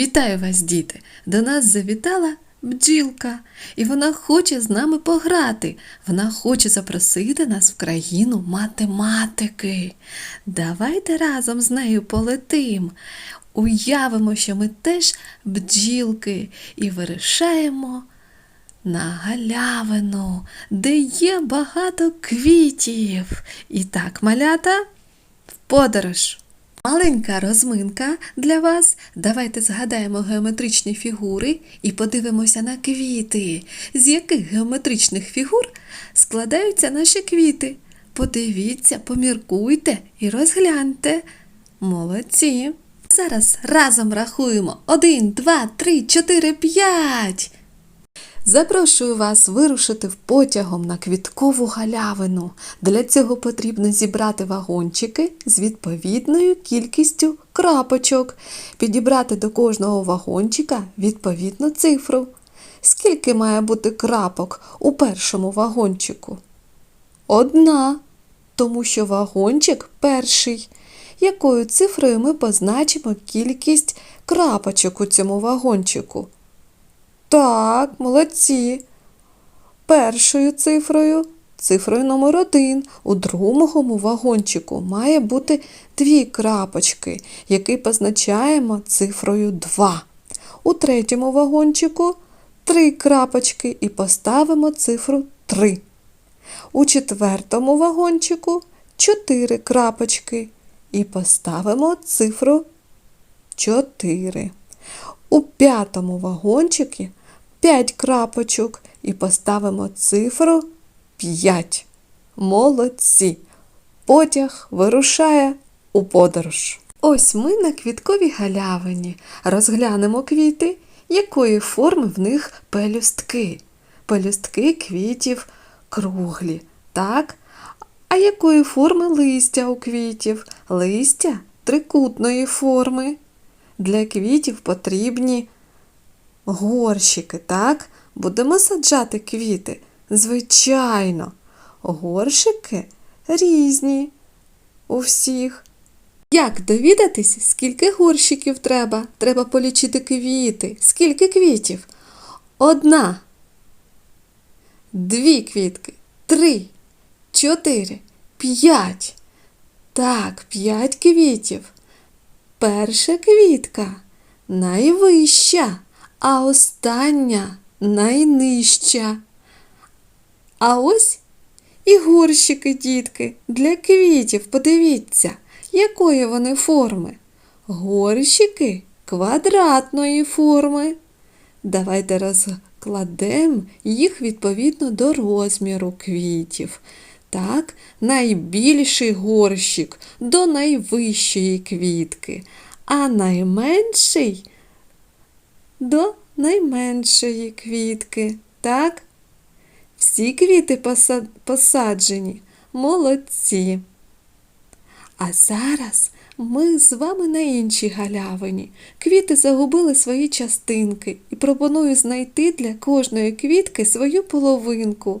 Вітаю вас, діти! До нас завітала бджілка, і вона хоче з нами пограти. Вона хоче запросити нас в країну математики. Давайте разом з нею полетим. Уявимо, що ми теж бджілки і вирішаємо на галявину, де є багато квітів. І так, малята, в подорож. Маленька розминка для вас. Давайте згадаємо геометричні фігури і подивимося на квіти. З яких геометричних фігур складаються наші квіти? Подивіться, поміркуйте і розгляньте. Молодці. Зараз разом рахуємо. Один, два, три, чотири, п'ять. Запрошую вас вирушити в потягом на квіткову галявину. Для цього потрібно зібрати вагончики з відповідною кількістю крапочок, підібрати до кожного вагончика відповідну цифру. Скільки має бути крапок у першому вагончику? Одна, тому що вагончик перший. Якою цифрою ми позначимо кількість крапочок у цьому вагончику? Так, молодці. Першою цифрою, цифрою номер один, у другому вагончику має бути дві крапочки, які позначаємо цифрою 2. У третьому вагончику три крапочки і поставимо цифру 3. У четвертому вагончику 4 крапочки і поставимо цифру 4. У п'ятому вагончику 5 крапочок і поставимо цифру 5. Молодці! Потяг вирушає у подорож. Ось ми на квітковій галявині. Розглянемо квіти, якої форми в них пелюстки. Пелюстки квітів круглі, так? А якої форми листя у квітів? Листя трикутної форми. Для квітів потрібні горщики, так? Будемо саджати квіти? Звичайно, горщики різні у всіх. Як довідатись, скільки горщиків треба? Треба полічити квіти. Скільки квітів? Одна, дві квітки, три, чотири, п'ять. Так, п'ять квітів. Перша квітка найвища, а остання найнижча. А ось і горщики, дітки, для квітів. Подивіться, якої вони форми. Горщики квадратної форми. Давайте розкладемо їх відповідно до розміру квітів. Так, найбільший горщик до найвищої квітки, а найменший до найменшої квітки. Так? Всі квіти посаджені, молодці. А зараз ми з вами на іншій галявині. Квіти загубили свої частинки і пропоную знайти для кожної квітки свою половинку.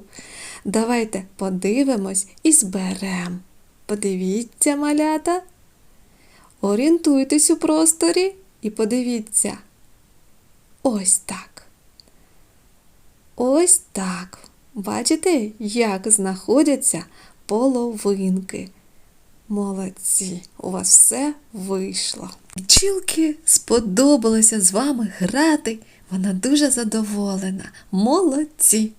Давайте подивимось і зберемо. Подивіться, малята. Орієнтуйтесь у просторі і подивіться. Ось так. Ось так. Бачите, як знаходяться половинки. Молодці, у вас все вийшло. Бджілки сподобалося з вами грати. Вона дуже задоволена. Молодці.